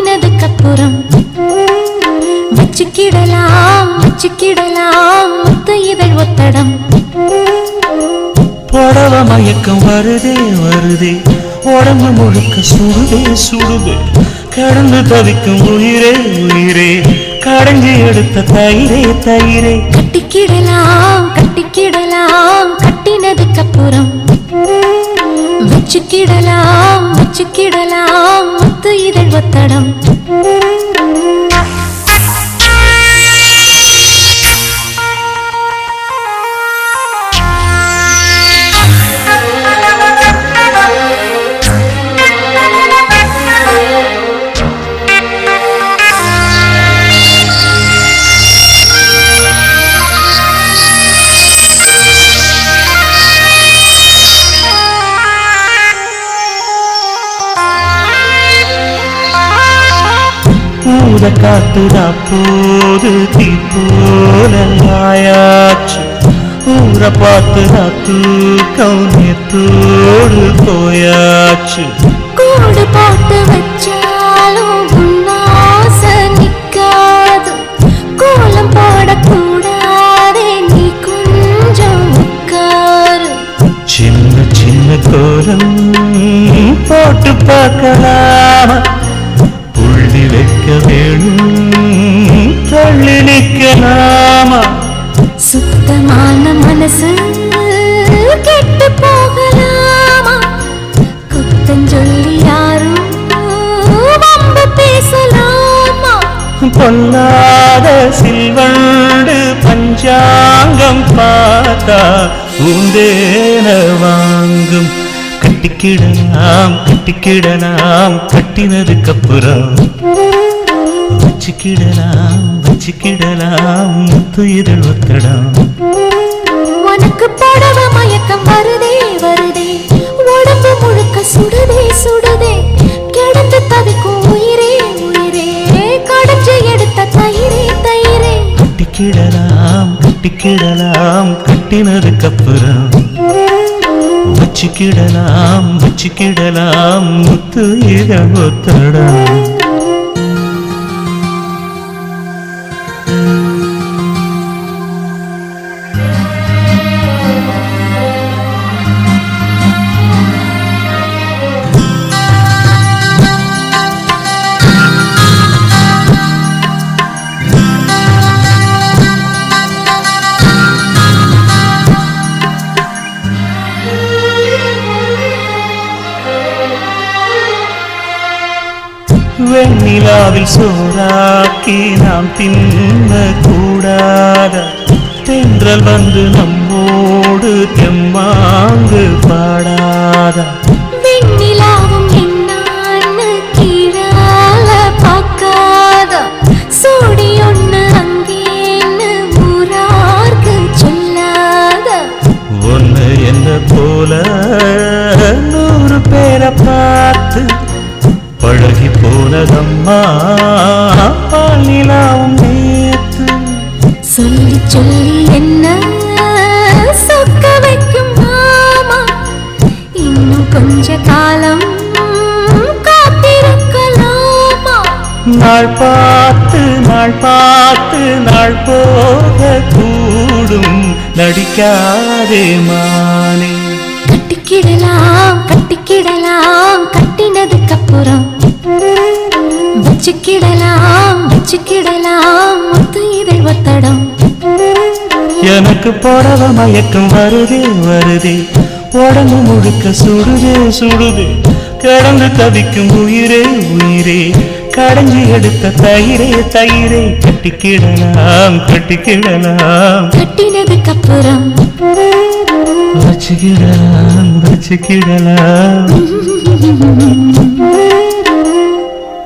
கட்டினதுக்கு அப்புறம் வச்சுக்கிடலாம் வச்சுக்கிடலாம். முத்து இதழ் ஒத்தடம். புடவ மயக்கம் வருதே வருதே. உடம்பு முழுக்க சுடுதே சுடுதே. கடந்து தவிக்கும் உயிரே உயிரே. கடைஞ்சி எடுத்த தயிரே தயிரே. கட்டிக்கிடலாம் கட்டிக்கிடலாம். கட்டினதுக்கு அப்புறம் வச்சுக்கிடலாம் வச்சுக்கிடலாம். முத்து இதழ் ஒத்தடம் ஊத காத்துதா? போது தீ போல ஆயாச்சு ஊர பார்த்துதா தூக்கம் நேத்தோடு போயாச்சு. கூடு போட்டு வச்சாலும் உன்னாச நிக்காது. கோலம் போடக்கூடாதே நீ கொஞ்சம் உட்காரு. சின்ன சின்ன கோலம் போட்டு பார்க்கலாமா. வைக்க வேணும். தள்ளி நிற்கலாமா சுத்தமான மனசு கெட்டு போகலாமா? குத்தஞ்சொல்லி யாரும் பேசலாமா? பொல்லாத சில்வண்டு பஞ்சாங்கம் பார்த்தா உந்தேன வாங்கும். கட்டிக்கிடலாம் கட்டிக்கிடலாம் கட்டினதுக்கு அப்புறம். வச்சுக்கிடலாம் வச்சுக்கிடலாம் முத்து இதழ் ஒத்தடம். உனக்கு புடவ மயக்கம் வருதே வருதே. உடம்பு முழுக்க சுடுதே சுடுதே. கிடந்து தவிக்கும் உயிரே உயிரே. கடைஞ்சு எடுத்த தயிரே தயிரே. கட்டிக்கிடலாம் கட்டிக்கிடலாம் கட்டினதுக்கு அப்புறம். வச்சுக்கிடலாம் வச்சுக்கிடலாம் முத்து இதழ் ஒத்தடம். வெண்ணிலாவில் சோறாக்கி நாம் தின்ன கூடாத தென்றல் வந்து நம்மோடு தெம்மாங்கு பாடாதா. பழகி போனதம்மா பாலிலாவும் நேத்து. சொல்லி சொல்லி என்ன சொக்க வைக்கும் மாமா? இன்னும் கொஞ்ச காலம் காத்திருக்கலாமா? நாள் பார்த்து நாள் பார்த்து நாள் போக கூடும். நடிக்காதே மானே. கட்டிக்கிடலாம் கட்டிக்கிடலாம் கட்டினதுக்கு அப்புறம். வச்சுக்கிடலாம் வச்சுக்கிடலாம் முத்து இதழ் ஒத்தடம் எனக்கு புடவ மயக்கம் வருதே வருதே. உடம்பு முழுக்க சுடுதே சுடுதே. கிடந்து தவிக்கும் உயிரே உயிரே. கடைஞ்சி எடுத்த தயிரே தயிரே. கட்டிக்கிடலாம் கட்டிக்கிடலாம். கட்டினதுக்கு அப்புறம் வச்சுக்கிடலாம் வச்சுக்கிடலாம்.